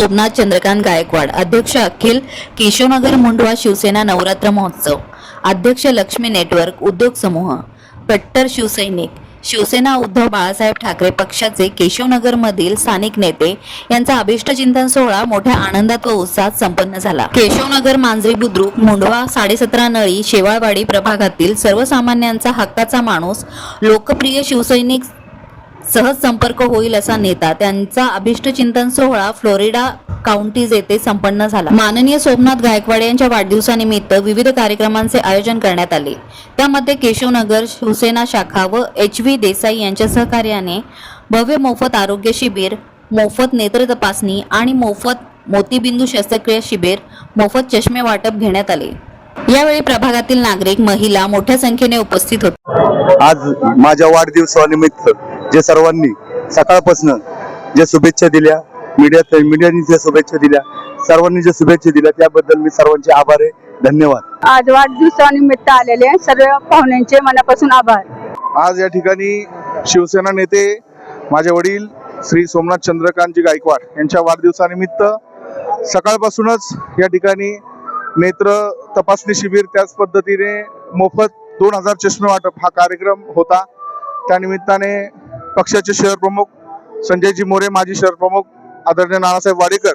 सोमनाथ चंद्रकांत गायकवाड अध्यक्ष अखिल केशवनगर मुंडवा शिवसेना नवरात्र महोत्सव अध्यक्ष लक्ष्मी नेटवर्क उद्योग समूह कट्टर शिवसैनिक शिवसेना उद्धव बाळासाहेब ठाकरे पक्षाचे केशवनगरमधील स्थानिक नेते यांचा अभिष्टचिंतन सोहळा मोठ्या आनंदात व उत्साहात संपन्न झाला. केशवनगर मांजरी बुद्रुक मुंडवा साडेसतरा नळी शेवाळवाडी प्रभागातील सर्वसामान्यांचा हक्काचा माणूस लोकप्रिय शिवसैनिक सहज संपर्क होईल असा नेता त्यांचा अभिष्ट चिंतन सोहळा फ्लोरिडा काउंटीज येथे संपन्न झाला. माननीय सोमनाथ गायकवाड यांच्या वाढदिवसानिमित्त विविध कार्यक्रमांचे आयोजन करण्यात आले. त्यामध्ये केशवनगर शिवसेना शाखा व एच व्ही देसाई यांच्या सहकार्याने भव्य मोफत आरोग्य शिबिर मोफत नेत्र तपासणी आणि मोफत मोतीबिंदू शस्त्रक्रिया शिबिर मोफत चष्मे वाटप घेण्यात आले. यावेळी प्रभागातील नागरिक महिला मोठ्या संख्येने उपस्थित होते आज माझ्या वाढदिवसानिमित्त जे सर्वांनी सकाळपासून जे शुभेच्छा दिल्या मीडिया मीडियाने जे शुभेच्छा दिल्या सर्वांनी जे शुभेच्छा दिल्या त्याबद्दल मी सर्वांचे आभार आहे. धन्यवाद. आज वाढदिवसानिमित्त आलेले सर्व पाहुण्यांचे मनापासून आभार. आज या ठिकाणी शिवसेना नेते माझे वडील श्री सोमनाथ चंद्रकांतजी गायकवाड यांच्या वाढदिवसानिमित्त सकाळपासूनच या ठिकाणी नेत्र तपासणी शिबिर त्याच पद्धतीने मोफत दोन हजार चष्मे वाटप हा कार्यक्रम होता. त्यानिमित्ताने पक्षाचे शहर प्रमुख संजयजी मोरे माजी शहर प्रमुख आदरणीय नानासाहेब वाडेकर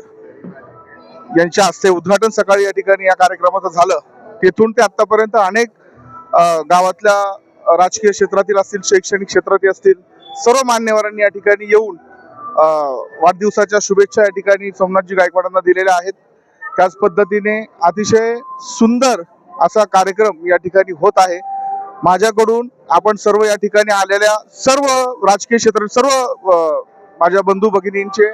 यांच्या हस्ते उद्घाटन सकाळी या ठिकाणी या कार्यक्रमाचं झालं. तेथून ते आतापर्यंत अनेक गावातल्या राजकीय क्षेत्रातील असतील शैक्षणिक क्षेत्रातील असतील सर्व मान्यवरांनी या ठिकाणी येऊन वाढदिवसाच्या शुभेच्छा या ठिकाणी सोमनाथजी गायकवाडांना दिलेल्या आहेत. त्याच पद्धतीने अतिशय सुंदर असा कार्यक्रम या ठिकाणी होत आहे. माझ्याकडून आपण सर्व या ठिकाणी आलेल्या सर्व राजकीय क्षेत्र सर्व माझ्या बंधू भगिनींचे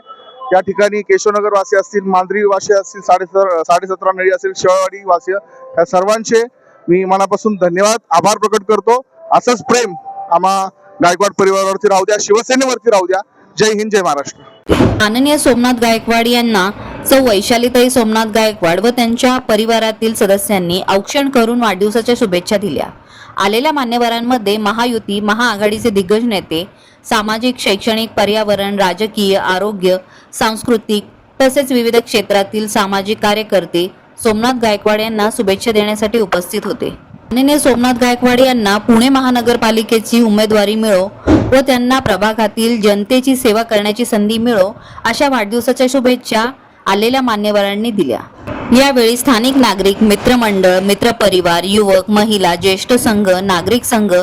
या ठिकाणी केशवनगर वासी असतील मांजरी वासी असतील साडे साडेसतरा नळी असतील शेळवाडी वासी या सर्वांचे मी मनापासून धन्यवाद आभार प्रकट करतो. असंच प्रेम आम्हा गायकवाड परिवारावरती राहू द्या शिवसेनेवरती राहू द्या. जय हिंद जय महाराष्ट्र. माननीय सोमनाथ गायकवाड यांना सौ वैशालीताई सोमनाथ गायकवाड व त्यांच्या परिवारातील सदस्यांनी औक्षण करून वाढदिवसाच्या शुभेच्छा दिल्या. आलेल्या मान्यवरांमध्ये महायुती महाआघाडीचे दिग्गज नेते सामाजिक शैक्षणिक पर्यावरण राजकीय आरोग्य सांस्कृतिक तसेच विविध क्षेत्रातील सामाजिक कार्यकर्ते सोमनाथ गायकवाड यांना शुभेच्छा देण्यासाठी उपस्थित होते. माननीय सोमनाथ गायकवाड यांना पुणे महानगरपालिकेची उमेदवारी मिळो व त्यांना प्रभागातील जनतेची सेवा करण्याची संधी मिळो अशा वाढदिवसाच्या शुभेच्छा आलेल्या मान्यवरांनी दिल्या. यावेळी स्थानिक नागरिक मित्रमंडळ मित्रपरिवार युवक महिला ज्येष्ठ संघ नागरिक संघ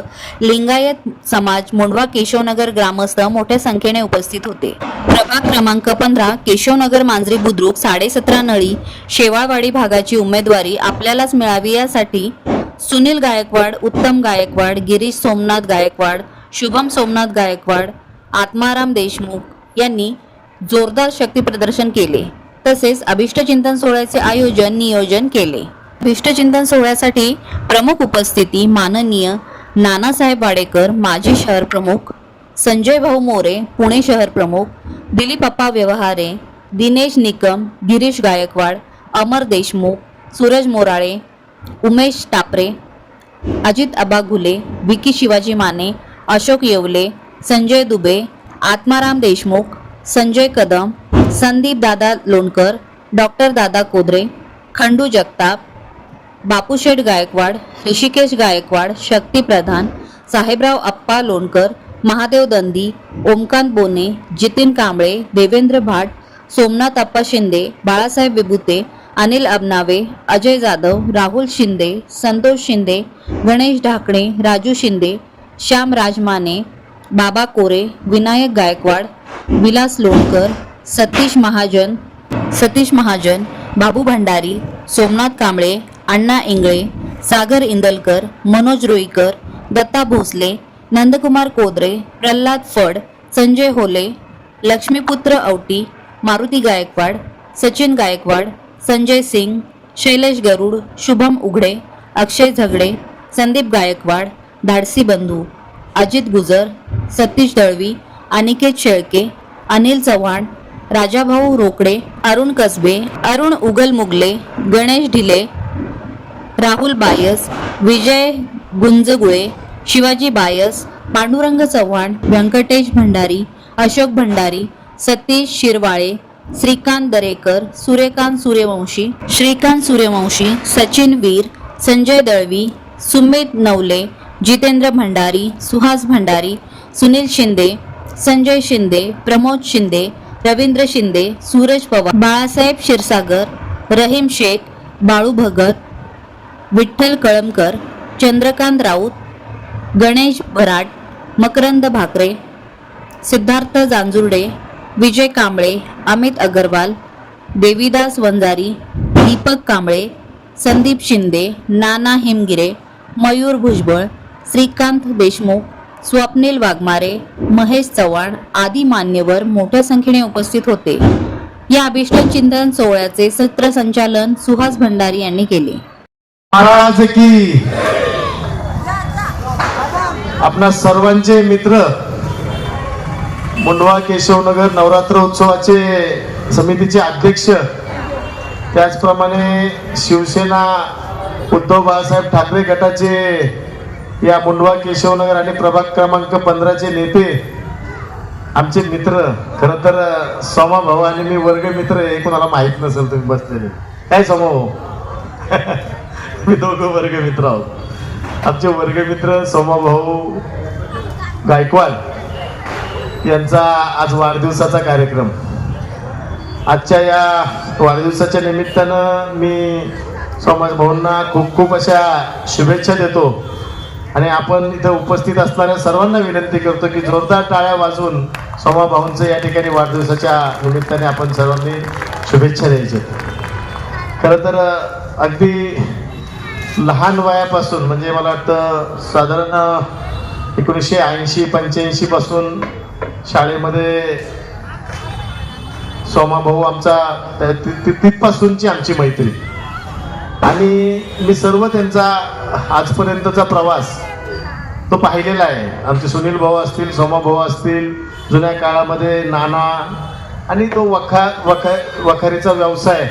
लिंगायत समाज मुंडवा केशवनगर ग्रामस्थ मोठ्या संख्येने उपस्थित होते. प्रभाग क्रमांक पंधरा केशवनगर मांजरी बुद्रुक साडेसतरा नळी शेवाळवाडी भागाची उमेदवारी आपल्यालाच मिळावी यासाठी सुनील गायकवाड उत्तम गायकवाड गिरीश सोमनाथ गायकवाड शुभम सोमनाथ गायकवाड आत्माराम देशमुख यांनी जोरदार शक्ती प्रदर्शन केले. तसेच अभिष्टचिंतन सोहळ्याचे आयोजन नियोजन केले. अभिष्टचिंतन सोहळ्यासाठी प्रमुख उपस्थिती माननीय नानासाहेब वाडेकर माजी शहर प्रमुख संजय भाऊ मोरे पुणे शहर प्रमुख दिलीपप्पा व्यवहारे दिनेश निकम गिरीश गायकवाड अमर देशमुख सूरज मोराळे उमेश टापरे अजित अबा घुले विकी शिवाजी माने अशोक येवले संजय दुबे आत्माराम देशमुख संजय कदम संदीप दादा लोणकर डॉक्टर दादा कोदरे खंडू जगताप बापूशेठ गायकवाड ऋषिकेश गायकवाड शक्ती प्रधान साहेबराव अप्पा लोणकर महादेव दंदी ओमकांत बोने जितीन कांबळे देवेंद्र भाट सोमनाथ अप्पा शिंदे बाळासाहेब विभुते अनिल अबनावे अजय जाधव राहुल शिंदे संतोष शिंदे गणेश ढाकणे राजू शिंदे श्याम राजमाने बाबा कोरे विनायक गायकवाड विलास लोणकर सतीश महाजन सतीश महाजन बाबू भंडारी सोमनाथ कांबळे अण्णा इंगळे सागर इंदलकर मनोज रोईकर दत्ता भोसले नंदकुमार कोदरे प्रल्हाद फड संजय होले लक्ष्मीपुत्र औटी मारुती गायकवाड सचिन गायकवाड संजय सिंग शैलेश गरुड शुभम उघडे अक्षय झगडे संदीप गायकवाड धाडसी बंधू अजित गुजर सतीश दळवी अनिकेत शेळके अनिल चव्हाण राजाभाऊ रोकडे अरुण कसबे अरुण उगल मुगले गणेश ढिले राहुल बायस विजय गुंजगुळे शिवाजी बायस पांडुरंग चव्हाण व्यंकटेश भंडारी अशोक भंडारी सतीश शिरवाळे श्रीकांत दरेकर सूर्यकांत सूर्यवंशी श्रीकांत सूर्यवंशी सचिन वीर संजय दळवी सुमित नवले जितेंद्र भंडारी सुहास भंडारी सुनील शिंदे संजय शिंदे प्रमोद शिंदे रवींद्र शिंदे सूरज पवार बाळासाहेब क्षीरसागर रहीम शेख बाळू भगत विठ्ठल कळमकर चंद्रकांत राऊत गणेश भराट मकरंद भाकरे सिद्धार्थ जांजुर्डे विजय कांबळे अमित अगरवाल देवीदास वंजारी दीपक कांबळे संदीप शिंदे नाना हिमगिरे मयूर भुजबळ श्रीकांत देशमुख स्वप्नील वाघमारे महेश चव्हाण आदी मान्यवर मोठ्या संख्येने उपस्थित होते. या अभिष्ट चिंतन सोहळ्याचे सूत्रसंचालन सुहास भंडारी यांनी केले. महाराज की. आपणा सर्वांचे मित्र मुंडवा केशवनगर नवरात्र उत्सवाचे समितीचे अध्यक्ष त्याचप्रमाणे शिवसेना उद्धव बाळासाहेब ठाकरे गटाचे या मुंडवा केशवनगर आणि प्रभाग क्रमांक पंधराचे नेते आमचे मित्र खर तर सोमा भाऊ आणि मी वर्ग मित्र आहे कोणाला माहीत नसेल तुम्ही बसलेले. काय सोमा भाऊ? मी दोघं वर्ग मित्र आहोत. आमचे वर्गमित्र सोमाभाऊ गायकवाड यांचा आज वाढदिवसाचा कार्यक्रम. आजच्या या वाढदिवसाच्या निमित्तानं मी सोमा भाऊंना खूप खूप अशा शुभेच्छा देतो. आणि आपण इथं उपस्थित असणाऱ्या सर्वांना विनंती करतो की जोरदार टाळ्या वाजवून सोमा भाऊंचं या ठिकाणी वाढदिवसाच्या निमित्ताने आपण सर्वांनी शुभेच्छा द्यायच्या. खरं तर अगदी लहान वयापासून म्हणजे मला वाटतं साधारण एकोणीसशे ऐंशी पंच्याऐंशी पासून शाळेमध्ये सोमा भाऊ आमचा तिथपासूनची आमची मैत्री. आणि मी सर्व त्यांचा आजपर्यंतचा प्रवास तो पाहिलेला आहे. आमचे सुनील भाऊ असतील सोमा भाऊ असतील जुन्या काळामध्ये नाना आणि तो वखा वखा वखारीचा व्यवसाय.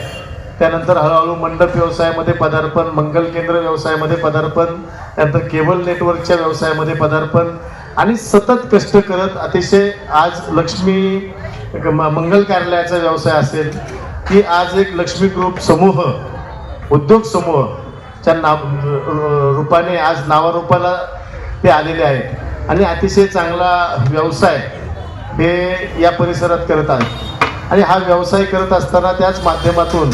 त्यानंतर हळूहळू मंडप व्यवसायामध्ये पदार्पण मंगल केंद्र व्यवसायामध्ये पदार्पण त्यानंतर केबल नेटवर्कच्या व्यवसायामध्ये पदार्पण आणि सतत कष्ट करत अतिशय आज लक्ष्मी म- मंगल कार्यालयाचा व्यवसाय असेल की आज एक लक्ष्मी ग्रुप समूह उद्योग समूह च्या नाव रूपाने आज नावारूपाला ते आलेले आहेत. आणि अतिशय चांगला व्यवसाय हे या परिसरात करत आहेत. आणि हा व्यवसाय करत असताना त्याच माध्यमातून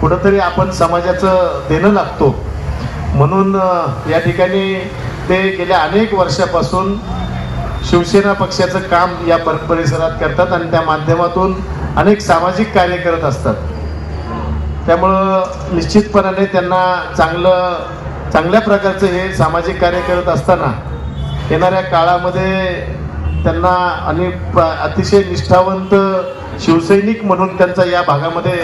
कुठंतरी आपण समाजाचं देणं लागतो. म्हणून या ठिकाणी ते गेल्या अनेक वर्षापासून शिवसेना पक्षाचं काम या पर परिसरात करतात आणि त्या माध्यमातून अनेक सामाजिक कार्य करत असतात. त्यामुळं निश्चितपणाने त्यांना चांगलं चांगल्या प्रकारचं हे सामाजिक कार्य करत असताना येणाऱ्या काळामध्ये त्यांना आणि अतिशय निष्ठावंत शिवसैनिक म्हणून त्यांचा या भागामध्ये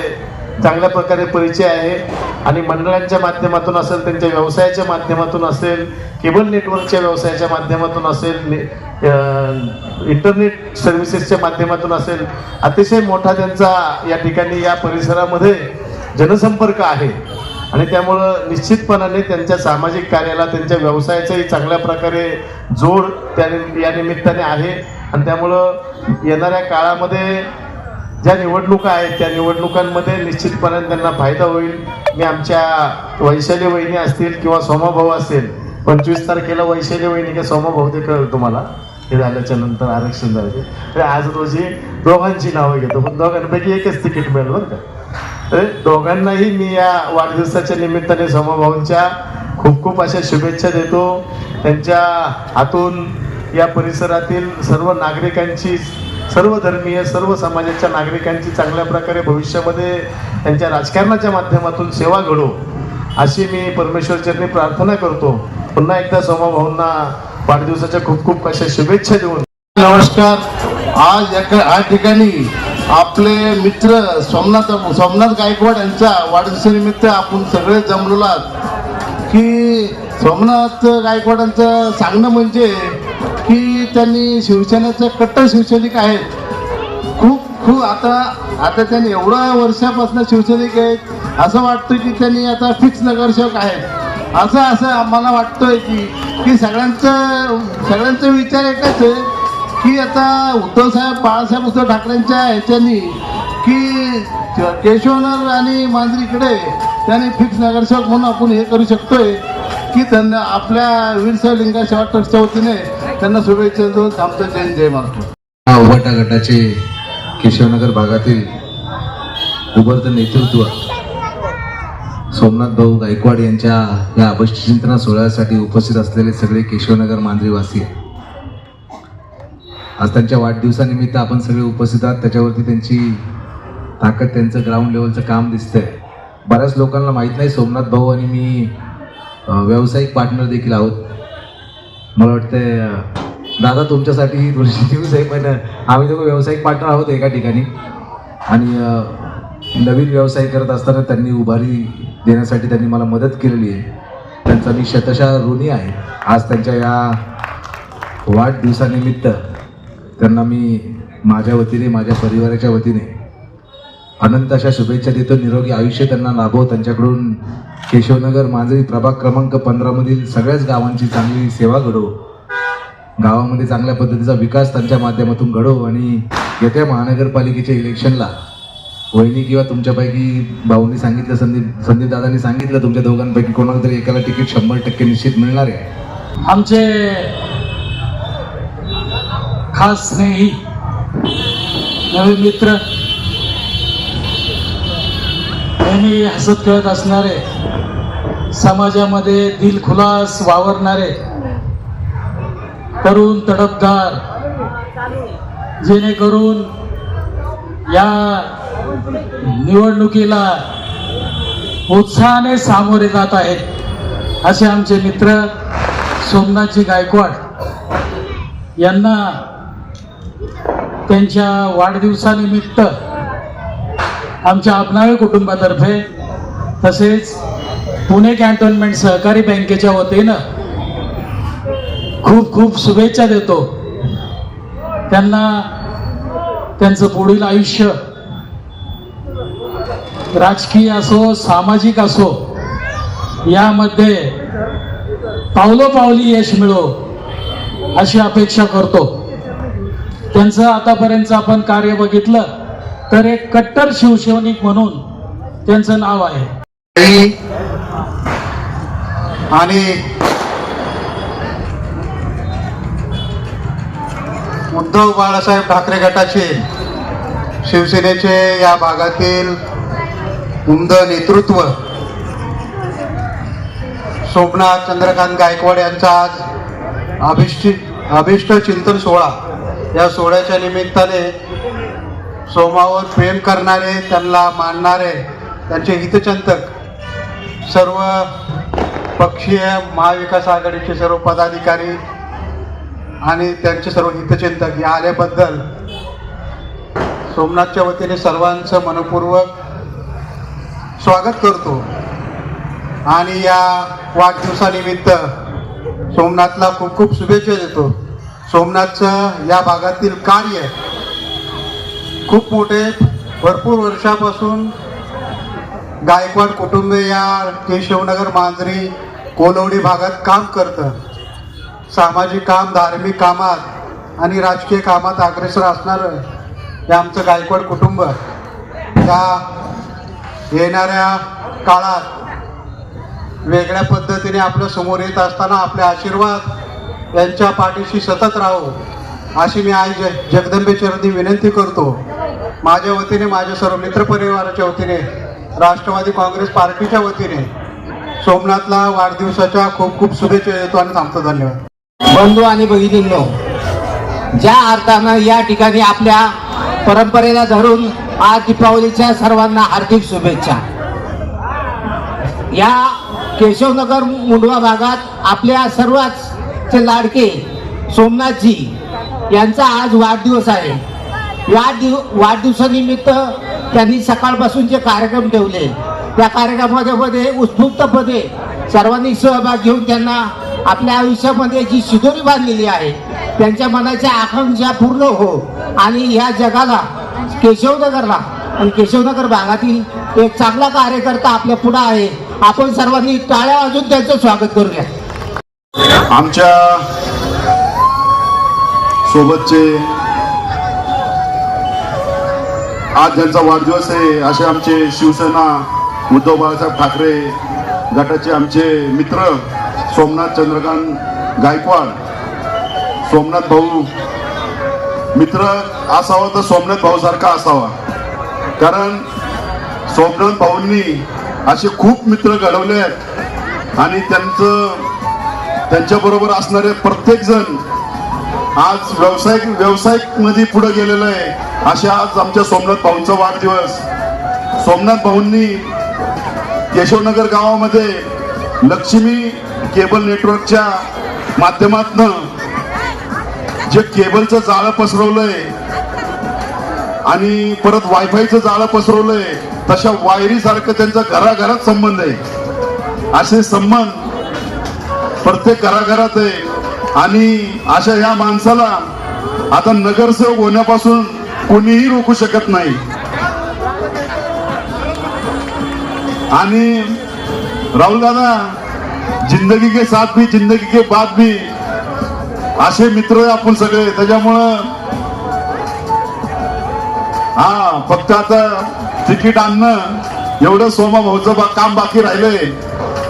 चांगल्या प्रकारे परिचय आहे. आणि मंडळांच्या माध्यमातून असेल त्यांच्या व्यवसायाच्या माध्यमातून असेल केबल नेटवर्कच्या व्यवसायाच्या माध्यमातून असेल ने- इंटरनेट सर्व्हिसेसच्या माध्यमातून असेल अतिशय मोठा त्यांचा या ठिकाणी या परिसरामध्ये जनसंपर्क आहे. आणि त्यामुळं निश्चितपणाने त्यांच्या सामाजिक कार्याला त्यांच्या व्यवसायाचाही चांगल्या प्रकारे जोड त्या या निमित्ताने आहे. आणि त्यामुळं येणाऱ्या काळामध्ये ज्या निवडणुका आहेत त्या निवडणुकांमध्ये निश्चितपणे त्यांना फायदा होईल. मी आमच्या वैशाली वहिनी असतील किंवा सोमाभाऊ असेल पंचवीस तारखेला वैशाली वहिनी किंवा सोमाभाऊ ते कळेल तुम्हाला. हे झाल्याच्यानंतर आरक्षण झाले तर आज रोजी दोघांची नावं घेतो. पण दोघांपैकी एकच तिकीट मिळेल बरं का. दोघांनाही मी या वाढदिवसाच्या निमित्ताने समभाऊंच्या खूप खूप अशा शुभेच्छा देतो. त्यांच्या हातून या परिसरातील सर्व नागरिकांची सर्व धर्मीय सर्व समाजाच्या नागरिकांची चांगल्या प्रकारे भविष्यामध्ये त्यांच्या राजकारणाच्या माध्यमातून सेवा घडो अशी मी परमेश्वरचरणी प्रार्थना करतो. पुन्हा एकदा सोमाभाऊंना वाढदिवसाच्या खूप खूप अशा शुभेच्छा देऊन. नमस्कार. आज एका या ठिकाणी आपले मित्र सोमनाथ सोमनाथ गायकवाड यांच्या वाढदिवसानिमित्त आपण सगळे जमलेलो आहात. की सोमनाथ गायकवाडांचं सांगणं म्हणजे की त्यांनी शिवसेनेचे कट्टर शिवसैनिक आहेत. खूप खूप आता आता त्यांनी एवढ्या वर्षापासून शिवसैनिक आहेत असं वाटतं की त्यांनी आता फिक्स नगरसेवक आहेत. असं असं आम्हाला वाटतंय की की सगळ्यांचं सगळ्यांचा विचार एकच आहे की आता उद्धव साहेब बाळासाहेब उद्धव ठाकरेंच्या ह्याच्यानी की केशवनगर आणि मांजरीकडे त्यांनी फिक्स नगरसेवक म्हणून आपण हे करू शकतोय की त्यांना आपल्या वीरसाहेब लिंगा सेवा ट्रस्टच्या वतीने त्यांना शुभेच्छा देऊन थांबतो. जय जय महाराष्ट्र. उभाटा गटाचे केशवनगर भागातील उभरतं नेतृत्व सोमनाथ भाऊ गायकवाड यांच्या या अभष्ट चिंतना सोहळ्यासाठी उपस्थित असलेले सगळे केशवनगर मांजरीवासी आज त्यांच्या वाढदिवसानिमित्त आपण सगळे उपस्थित आहात. त्याच्यावरती त्यांची ताकद त्यांचं ग्राउंड लेवलचं काम दिसतंय. बऱ्याच लोकांना माहीत नाही सोमनाथ भाऊ आणि मी व्यावसायिक पार्टनर देखील आहोत. मला वाटतंय दादा तुमच्यासाठी ही थोडीशी न्यूज आहे पण आम्ही दोघं व्यावसायिक पार्टनर आहोत एका ठिकाणी. आणि नवीन व्यवसाय करत असताना त्यांनी उभारी देण्यासाठी त्यांनी मला मदत केलेली आहे. त्यांचा मी शतशा ऋणी आहे. आज त्यांच्या या वाढदिवसानिमित्त त्यांना मी माझ्या वतीने माझ्या परिवाराच्या वतीने अनंत अशा शुभेच्छा देतो. निरोगी आयुष्य त्यांना लाभो. त्यांच्याकडून केशवनगर मांजरी प्रभाग क्रमांक पंधरामधील सगळ्याच गावांची चांगली सेवा घडो. गावामध्ये चांगल्या पद्धतीचा विकास त्यांच्या माध्यमातून घडो आणि येत्या महानगरपालिकेच्या इलेक्शनला वहिनी किंवा तुमच्यापैकी भाऊंनी सांगितलं संदीप संदीप दादांनी सांगितलं तुमच्या दोघांपैकी कोणाला तरी एकाला तिकीट शंभर टक्के निश्चित मिळणार आहे. आमचे खास स्नेही नवे मित्र. नेहमी हसत खेळत असणारे. समाजामध्ये दिलखुलास वावरणारे. तरुण तडपदार. जेणेकरून या निवडणुकीला उत्साहाने सामोरे जात आहेत असे आमचे मित्र सोमनाथजी गायकवाड यांना त्यांच्या वाढदिवसानिमित्त आमच्या आपणावे कुटुंबातर्फे तसेच पुणे कॅन्टोन्मेंट सहकारी बँकेच्या वतीनं खूप खूप शुभेच्छा देतो. त्यांना त्यांचं पुढील आयुष्य राजकीय असो सामाजिक असो यामध्ये पावलोपावली यश मिळो अशी अपेक्षा करतो. त्यांचं आतापर्यंत आपण कार्य बघितलं तर एक कट्टर शिवसैनिक म्हणून त्यांचं नाव आहे. आणि उद्धव बाळासाहेब ठाकरे गटाचे शिवसेनेचे या भागातील उमद नेतृत्व सोमनाथ चंद्रकांत गायकवाड यांचा आज अभिष्ट अभिष्ट चिंतन सोहळा या सोहळ्याच्या निमित्ताने सोमावर प्रेम करणारे त्यांना मानणारे त्यांचे हितचिंतक सर्व पक्षीय महाविकास आघाडीचे सर्व पदाधिकारी आणि त्यांचे सर्व हितचिंतक या आल्याबद्दल सोमनाथच्या वतीने सर्वांचं मनपूर्वक स्वागत करतो. आणि या वाढदिवसानिमित्त सोमनाथला खूप खूप शुभेच्छा देतो. सोमनाथचं या भागातील कार्य खूप मोठे. भरपूर वर्षापासून गायकवाड कुटुंबे या केशवनगर मांजरी कोलवडी भागात काम करतं. सामाजिक काम धार्मिक कामात आणि राजकीय कामात अग्रेसर असणारं हे आमचं गायकवाड कुटुंब. या येणाऱ्या काळात वेगळ्या पद्धतीने आपल्यासमोर येत असताना आपले आशीर्वाद यांच्या पाठीशी सतत राहो. अशी मी आज ज- जगदंबे विनंती करतो. माझ्या वतीने माझ्या सर्व मित्रपरिवाराच्या वतीने राष्ट्रवादी काँग्रेस पार्टीच्या वतीने सोमनाथला वाढदिवसाच्या खूप खूप शुभेच्छा देतो आणि थांबतो. धन्यवाद. बंधू आणि भगिनींनो ज्या अर्थानं या ठिकाणी आपल्या परंपरेला धरून आज दीपावलीच्या सर्वांना हार्दिक शुभेच्छा. या केशवनगर मुंडवा भागात आपल्या सर्वच चे लाडके सोमनाथजी यांचा आज वाढदिवस आहे. वाढदिव वाढदिवसानिमित्त त्यांनी सकाळपासून जे कार्यक्रम ठेवले त्या कार्यक्रमामध्ये मध्ये उत्स्फूर्तपणे सर्वांनी सहभाग घेऊन त्यांना आपल्या आयुष्यामध्ये जी शिदोरी बांधलेली आहे त्यांच्या मनाच्या आकांक्षा पूर्ण हो आणि या जगाला केशवनगरला आणि केशवनगर भागातील एक चांगला कार्यकर्ता आपल्या पुढे आहे. आपण सर्वांनी टाळ्या अजून त्यांचं स्वागत करूया. आमच्या सोबतचे आज ज्यांचा वाढदिवस आहे असे आमचे शिवसेना उद्धव बाळासाहेब ठाकरे गटाचे आमचे मित्र सोमनाथ चंद्रकांत गायकवाड सोमनाथ भाऊ मित्र असावा तर सोमनाथ भाऊ सारखा असावा. कारण सोमनाथ भाऊंनी असे खूप मित्र घडवले आहेत आणि त्यांचं त्यांच्याबरोबर असणारे प्रत्येक जण आज व्यावसायिक व्यावसायिकमध्ये पुढे गेलेलं आहे. अशा आज आमच्या सोमनाथ भाऊंचा वाढदिवस. सोमनाथ भाऊंनी केशवनगर गावामध्ये लक्ष्मी केबल नेटवर्कच्या माध्यमातनं जे केबलचं जाळं पसरवलंय आणि परत वायफायचं जाळं पसरवलंय तशा वायरी सारखं त्यांचा घराघरात संबंध आहे. असे संबंध प्रत्येक घराघरात आहे. आणि अशा या माणसाला आता नगरसेवक होण्यापासून कोणीही रोखू शकत नाही. आणि राहुल दादा जिंदगी के साथ भी जिंदगी के बाद भी असे मित्र आपण सगळे. त्याच्यामुळं हा फक्त आता तिकीट आणणं एवढं सोमा भाऊचं बा- काम बाकी राहिलंय.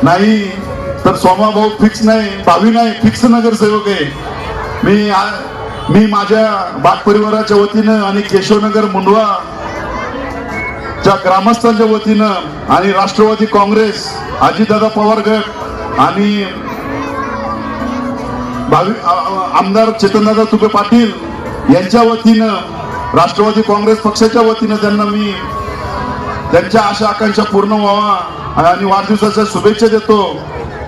नाही तर सोमा भाऊ फिक्स नाही भावी नाही फिक्स नगरसेवक आहे. मी आ- मी माझ्या बाग परिवाराच्या वतीनं आणि केशवनगर मुंडवा च्या ग्रामस्थांच्या वतीनं आणि राष्ट्रवादी काँग्रेस अजितदादा पवार गट आणि भावी आमदार चेतनदादा तुपे पाटील यांच्या वतीनं राष्ट्रवादी काँग्रेस पक्षाच्या वतीनं त्यांना मी त्यांच्या आशा आकांक्षा पूर्ण व्हावा आणि वाढदिवसाच्या शुभेच्छा देतो.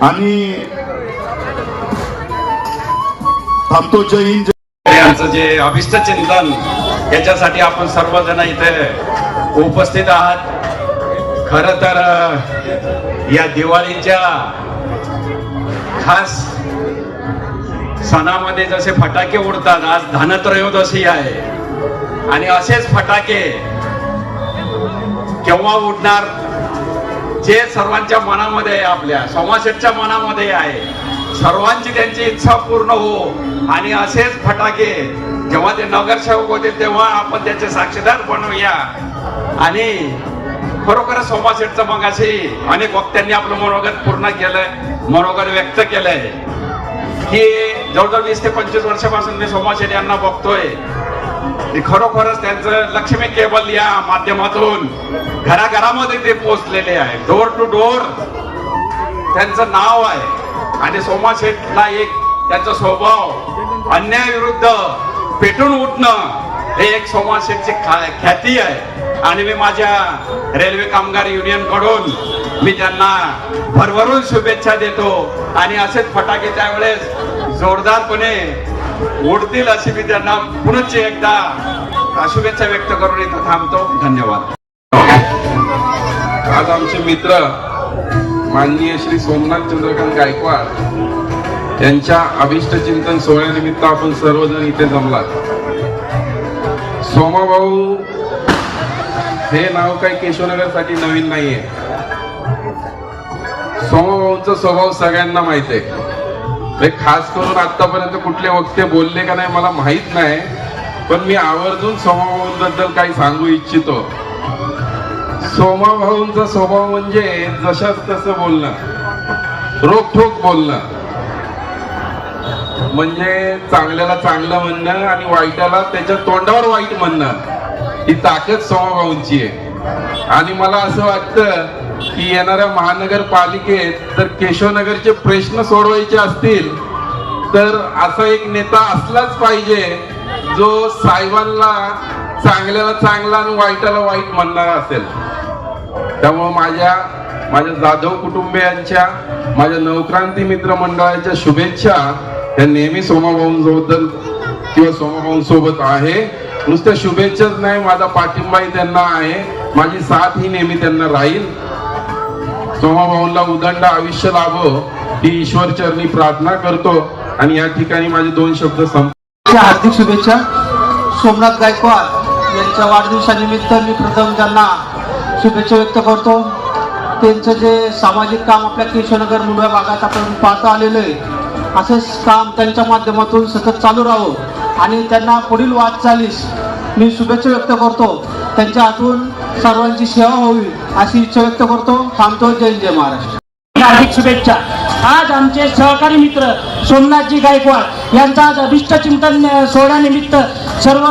आणि थांबतो. जय हिंद यांचं जे अभिष्ट चिंतन याच्यासाठी आपण सर्वजण इथे उपस्थित आहात. खर तर या दिवाळीच्या खास सणामध्ये जसे फटाके उडतात आज धनत्रयोदशी आहे. आणि असेच फटाके केव्हा उडणार? जे सर्वांच्या मनामध्ये आहे आपल्या सोमाशेटच्या मनामध्ये आहे. सर्वांची त्यांची इच्छा पूर्ण हो. आणि असेच फटाके जेव्हा ते नगरसेवक होतील तेव्हा आपण त्याचे साक्षीदार बनवूया. आणि खरोखर सोमाशेटचं मग असे अनेक वक्त्यांनी आपलं मनोगत पूर्ण केलंय मनोगत व्यक्त केलंय. की जवळजवळ वीस ते पंचवीस वर्षापासून मी सोमाशेट यांना बघतोय. ते खरोखरच त्यांचं लक्ष्मी केबल या माध्यमातून घराघरामध्ये ते पोहोचलेले आहे. डोर टू डोर त्यांचं नाव आहे. आणि सोमा शेठला एक त्यांचा स्वभाव अन्यायाविरुद्ध पेटून उठणं हे एक सोमा शेठची ख्याती आहे. आणि मी माझ्या रेल्वे कामगार युनियनकडून मी त्यांना भरभरून शुभेच्छा देतो. आणि असेच फटाके त्यावेळेस जोरदारपणे उडतील अशी मी त्यांना पुनश्च एकदा शुभेच्छा व्यक्त करून इथं थांबतो. धन्यवाद. आज आमचे मित्र माननीय श्री सोमनाथ चंद्रकांत गायकवाड यांच्या अभिष्ट चिंतन सोहळ्यानिमित्त आपण सर्वजण इथे जमलात. सोमाभाऊ हे नाव काही केशवनगरसाठी नवीन नाहीये. सोमाभाऊंचा स्वभाव सगळ्यांना माहीत आहे. नाही खास करून आतापर्यंत कुठले वक्ते बोलले का नाही मला माहीत नाही पण मी आवर्जून स्वभावाबद्दल काही सांगू इच्छितो. सोमाभाऊंचा स्वभाव म्हणजे जशाच तसं बोलणं रोखोक बोलणं. म्हणजे चांगल्याला चांगलं म्हणणं आणि वाईटाला त्याच्या तोंडावर वाईट म्हणणं ही ताकद सोमाभाऊंची आहे. आणि मला असं वाटतं की येणाऱ्या महानगरपालिकेत जर केशवनगरचे प्रश्न सोडवायचे असतील तर असा एक नेता असलाच पाहिजे जो साहेबांना चांगल्याला चांगला आणि वाईटाला वाईट म्हणणारा असेल. त्यामुळे माझ्या माझ्या जाधव कुटुंबियांच्या माझ्या नवक्रांती मित्र मंडळाच्या शुभेच्छा या नेहमी सोमाभाऊंबद्दल किंवा सोमाभाऊंसोबत आहे. नुसत्या शुभेच्छाच नाही माझा पाठिंबाही त्यांना आहे. माझी साथ ही नेहमी त्यांना राहील. सोमाभाऊंना उदंड आयुष्य लाभो ही ईश्वर चरणी प्रार्थना करतो. आणि या ठिकाणी माझे दोन शब्द संप हार्दिक शुभेच्छा. सोमनाथ गायकवाड यांच्या वाढदिवसानिमित्त मी प्रथम त्यांना शुभेच्छा व्यक्त करतो. त्यांचं जे सामाजिक काम आपल्या केशवनगर मुंबई भागात आपण पाहता आलेलं आहे असंच काम त्यांच्या माध्यमातून सतत चालू राहावं आणि त्यांना पुढील वाटचालीस मी शुभेच्छा व्यक्त करतो. त्यांच्या हातून सर्वांची सेवा होईल अशी इच्छा व्यक्त करतो. थांबतो जय जय महाराष्ट्र. हार्दिक शुभेच्छा. आज आमचे सहकारी मित्र सोमनाथजी गायकवाड यांचा आज अभिष्ट चिंतन सोहळ्यानिमित्त सर्व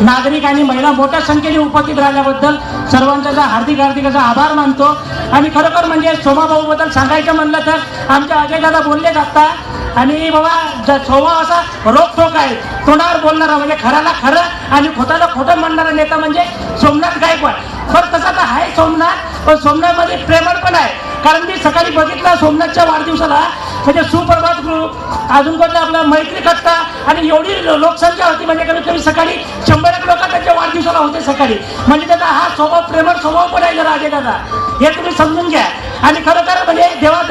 नागरिक आणि महिला मोठ्या संख्येने उपस्थित राहिल्याबद्दल सर्वांचा हार्दिक हार्दिक असा आभार मानतो. आणि खरोखर म्हणजे सोमाभाऊबद्दल सांगायचं म्हणलं तर आमच्या अजयदादा बोलले जातात आणि बाबा सोमा असा रोखोक आहे. तोंडावर बोलणारा म्हणजे खराला खरं आणि खोटाला खोटं म्हणणारा नेता म्हणजे सोमनाथ गायकवाड. पण तसा तर आहे सोमनाथ पण सोमनाथमध्ये प्रेमळ पण आहे. कारण मी सकाळी बघितला सोमनाथच्या वाढदिवसाला म्हणजे सुप्रभात ग्रुप अजून कोणतं आपला मैत्री कट्टा आणि एवढी लोकसंख्या होती म्हणजे कमीत कमी सकाळी शंभर एक लोक त्यांच्या वाढदिवसाला होते सकाळी. म्हणजे त्याचा हा स्वभाव प्रेमळ स्वभाव पण आहे जरा अजय दादा हे तुम्ही समजून घ्या. आणि खरोखर म्हणजे देवा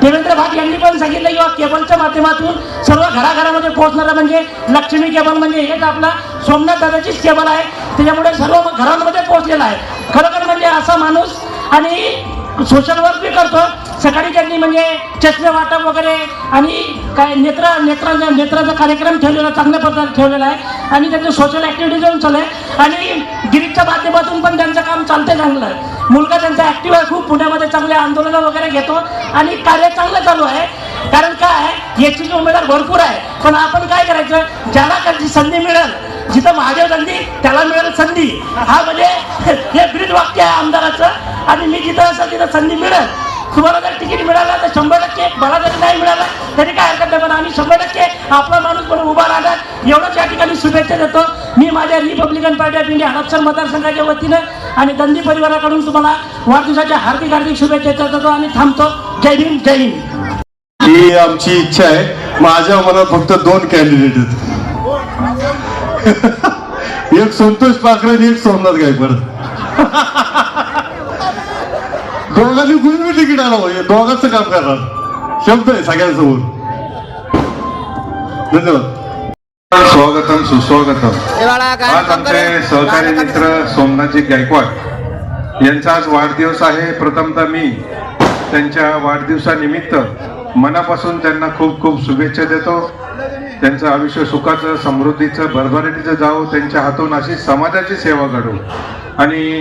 देवेंद्र भाट यांनी पण सांगितलं किंवा केबलच्या माध्यमातून सर्व घराघरामध्ये पोहोचणारं म्हणजे लक्ष्मी केबल म्हणजे हेच आपला सोमनाथ दादाचीच केबल आहे. त्याच्यामुळे सर्व घरांमध्ये म्हणजे केला आहे खरोखर म्हणजे असा माणूस आणि सोशल वर्क बी करतो. सकाळी त्यांनी म्हणजे चष्मे वाटप वगैरे आणि काय नेत्र नेत्राचा नेत्राचा कार्यक्रम ठेवलेला चांगल्या प्रकारे ठेवलेला आहे. आणि त्यांचं सोशल ऍक्टिव्हिटी पण चालू आहे आणि गिरीजच्या माध्यमातून पण त्यांचं काम चालतंय चांगलं. आहे मुलगा त्यांचा ॲक्टिव्ह आहे. खूप पुण्यामध्ये चांगले आंदोलनं वगैरे घेतो. आणि कार्य चांगलं चालू आहे. कारण काय याची उमेदवार भरपूर आहे. पण आपण काय करायचं? ज्याला त्यांची संधी मिळेल जिथं महादेव गांधी त्याला मिळेल संधी. हा म्हणजे हे ब्रीद वाक्य आहे आमदाराचं. आणि मी जिथं असं तिथं संधी मिळेल तुम्हाला जर तिकीट मिळालं तर शंभर टक्के मला जर नाही मिळालं तरी काय हरकत नाही. पण आम्ही शंभर टक्के आपला माणूस म्हणून उभा राहणार. एवढंच या ठिकाणी शुभेच्छा देतो. मी माझ्या Republican Party of India Hadapsar मतदारसंघाच्या वतीनं आणि गांधी परिवाराकडून तुम्हाला वाढदिवसाच्या हार्दिक हार्दिक शुभेच्छा देतो आणि थांबतो. जय भीम जय हिंद. ही आमची इच्छा आहे. माझ्या मनात फक्त दोन कॅन्डिडेट आहेत. एक संतोष पाखरे आणि एक सोमनाथ गायकवाड. दोघांनी कुणी तिकीट आला पाहिजे दोघांचं काम करणार. शब्द आहे सगळ्यांसमोर. धन्यवाद. स्वागतम सुस्वागतम. आज आमचे सहकारी मित्र सोमनाथजी गायकवाड. यांचा आज वाढदिवस आहे. प्रथमतः मी त्यांच्या वाढदिवसानिमित्त मनापासून त्यांना खूप खूप शुभेच्छा देतो. त्यांचं आयुष्य सुखाचं समृद्धीचं भरभराटीचं जावं त्यांच्या हातून अशी समाजाची सेवा घडवू. आणि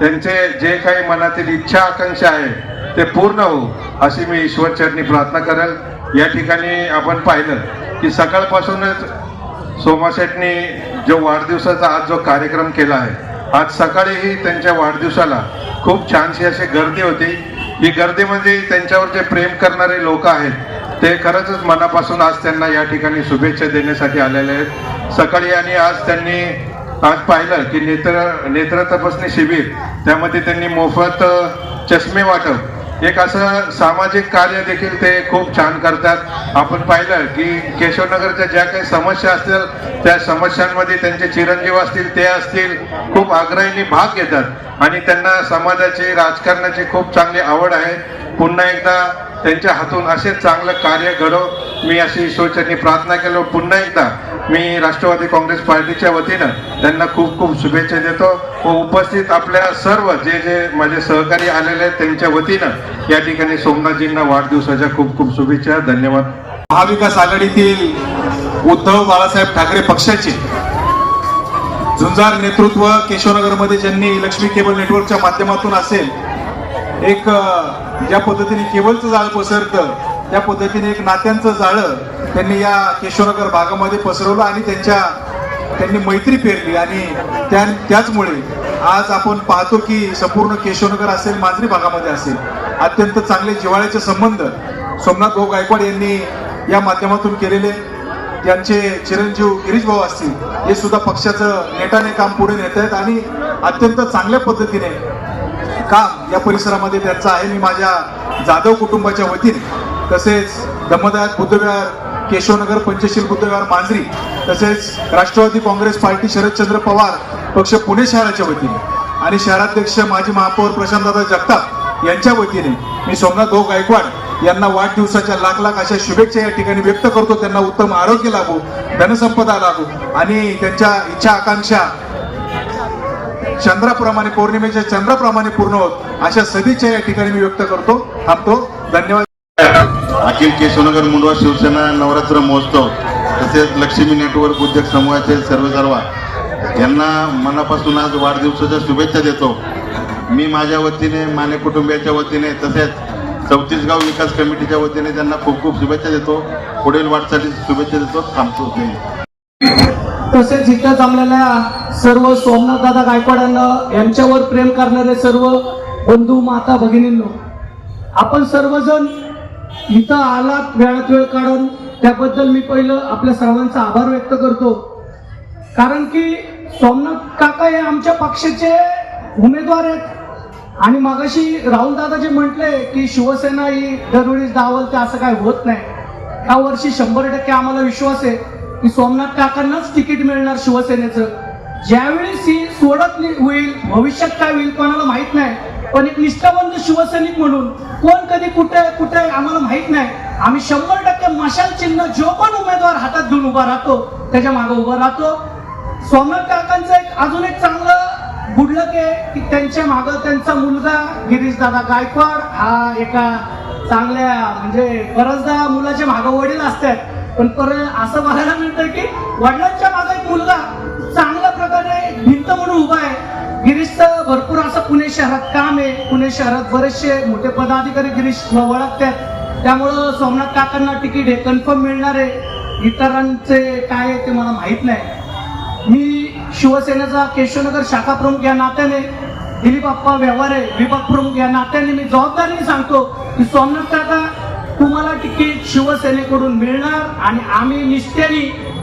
त्यांचे जे काही मनातील इच्छा आकांक्षा आहे ते पूर्ण हो अशी मी ईश्वरचरणी प्रार्थना करेल. या ठिकाणी आपण पाहिलं की सकाळपासूनच सोमाशेटनी जो वाढदिवसाचा आज जो कार्यक्रम केला आहे आज सकाळीही त्यांच्या वाढदिवसाला खूप छानशी अशी गर्दी होती. ही गर्दी म्हणजे त्यांच्यावर जे प्रेम करणारे लोक आहेत ते खरंच मनापासून आज त्यांना या ठिकाणी शुभेच्छा देण्यासाठी आलेले आहेत. सकाळी आणि आज त्यांनी आज पाहिलं की नेत्र नेत्र तपासणी शिबिर त्यामध्ये त्यांनी मोफत चष्मे वाटप एक असं सामाजिक कार्य देखील ते खूप छान करतात. आपण पाहिलं की केशवनगरच्या ज्या काही समस्या असतील त्या समस्यांमध्ये त्यांचे चिरंजीव असतील ते असतील खूप आग्रहीने भाग घेतात. आणि त्यांना समाजाची राजकारणाची खूप चांगली आवड आहे. पुन्हा एकदा त्यांच्या हातून असे चांगलं कार्य घडो मी अशी ईश्वरचरणी प्रार्थना केलो. पुन्हा एकदा मी राष्ट्रवादी काँग्रेस पार्टीच्या वतीनं त्यांना खूप खूप शुभेच्छा देतो. व उपस्थित आपल्या सर्व जे जे माझे सहकारी आलेले आहेत त्यांच्या वतीनं या ठिकाणी सोमनाथजींना वाढदिवसाच्या खूप खूप शुभेच्छा. धन्यवाद. महाविकास आघाडीतील उद्धव बाळासाहेब ठाकरे पक्षाचे झुंजार नेतृत्व केशवनगरमध्ये ज्यांनी लक्ष्मी केबल नेटवर्कच्या माध्यमातून असेल एक ज्या पद्धतीने केबलचं जाळं पसरतं त्या पद्धतीने एक नात्यांचं जाळं त्यांनी या केशवनगर भागामध्ये पसरवलं आणि त्यांच्या त्यांनी मैत्री पेरली. आणि त्या त्याचमुळे आज आपण पाहतो की संपूर्ण केशवनगर असेल मांजरी भागामध्ये असेल अत्यंत चांगले जिव्हाळ्याचे संबंध. सोमनाथ भाऊ गायकवाड यांनी या माध्यमातून केलेले. त्यांचे चिरंजीव गिरीश भाऊ असतील हे सुद्धा पक्षाचं नेटाने काम पुढे नेत आहेत आणि अत्यंत चांगल्या पद्धतीने काम या परिसरामध्ये त्यांचं आहे? मी माझ्या जाधव कुटुंबाच्या वतीने तसेच धम्मदास बुद्धविहार केशवनगर पंचशील बुद्धविहार मांजरी तसेच राष्ट्रवादी काँग्रेस पार्टी शरदचंद्र पवार पक्ष पुणे शहराच्या वतीने आणि शहराध्यक्ष माजी महापौर प्रशांतदादा जगताप यांच्या वतीने मी सोमनाथ भाऊ गायकवाड यांना वाढदिवसाच्या लाख लाख अशा शुभेच्छा या ठिकाणी व्यक्त करतो. त्यांना उत्तम आरोग्य लागू धनसंपदा लागू आणि त्यांच्या इच्छा आकांक्षा चंद्राप्रमाणे पौर्णिमेच्या चंद्राप्रमाणे पूर्ण होत अशा सदिच्छा या ठिकाणी मी व्यक्त करतो. थांबतो. धन्यवाद. अखिल केशवनगर मुंडवा शिवसेना नवरात्र महोत्सव तसेच लक्ष्मी नेटवर्क उद्योग समूहाचे सर्व सर्व यांना मनापासून आज वाढदिवसाच्या शुभेच्छा देतो. मी माझ्या वतीने माने कुटुंबियाच्या वतीने तसेच चौतीस गाव विकास कमिटीच्या वतीने त्यांना खूप खूप शुभेच्छा देतो. पुढील वाटचालीस शुभेच्छा देतो. थांबतो. तसेच इथं जमलेल्या सर्व सोमनाथ दादा गायकवाडांना यांच्यावर प्रेम करणारे सर्व बंधू माता भगिनींनो आपण सर्वजण इथं आलात वेळात वेळ काढून. त्याबद्दल मी पहिलं आपल्या सर्वांचा आभार व्यक्त करतो. कारण की सोमनाथ काका हे आमच्या पक्षाचे उमेदवार आहेत. आणि मागाशी राहुल दादा जे म्हटले की शिवसेना ही दरवेळी दावल ते असं काय होत नाही. या वर्षी शंभर टक्के आम्हाला विश्वास आहे. की सोमनाथ काकांनाच तिकीट मिळणार शिवसेनेचं. ज्यावेळेस ही सोडत होईल भविष्यात काय होईल कोणाला माहीत नाही. पण एक निष्ठावंत शिवसैनिक म्हणून कोण कधी कुठे कुठे आहे आम्हाला माहीत नाही. आम्ही शंभर टक्के मशाल चिन्ह जो पण उमेदवार हातात घेऊन उभा राहतो त्याच्यामागे उभा राहतो. सोमनाथ काकांचं एक अजून एक चांगलं गुडलक आहे की त्यांच्या मागं त्यांचा मुलगा गिरीश दादा गायकवाड हा एका चांगल्या म्हणजे बरचदा मुलाच्या मागं वडील असतात. पण परत असं बघायला मिळतं की वडिलांच्या मागे एक मुलगा चांगल्या प्रकारे भिंत म्हणून उभा आहे. गिरीशचं भरपूर असं पुणे शहरात काम आहे. पुणे शहरात बरेचसे मोठे पदाधिकारी गिरीश ओळखतात त्यामुळं सोमनाथ काकांना तिकीट हे कन्फर्म मिळणार आहे. इतरांचे काय आहे ते मला माहीत नाही. मी शिवसेनेचा केशवनगर शाखा प्रमुख या नात्याने दिलीप व्यवहार व्यवहारे विभाग प्रमुख या नात्याने मी जबाबदारीने सांगतो की सोमनाथ काका तुम्हाला तिकीट शिवसेनेकडून मिळणार आणि आम्ही निष्ठेने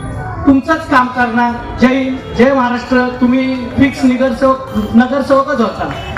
तुमचंच काम करणार. जय हिंद जय महाराष्ट्र. तुम्ही फिक्स नगरसेवक नगरसेवकच होता.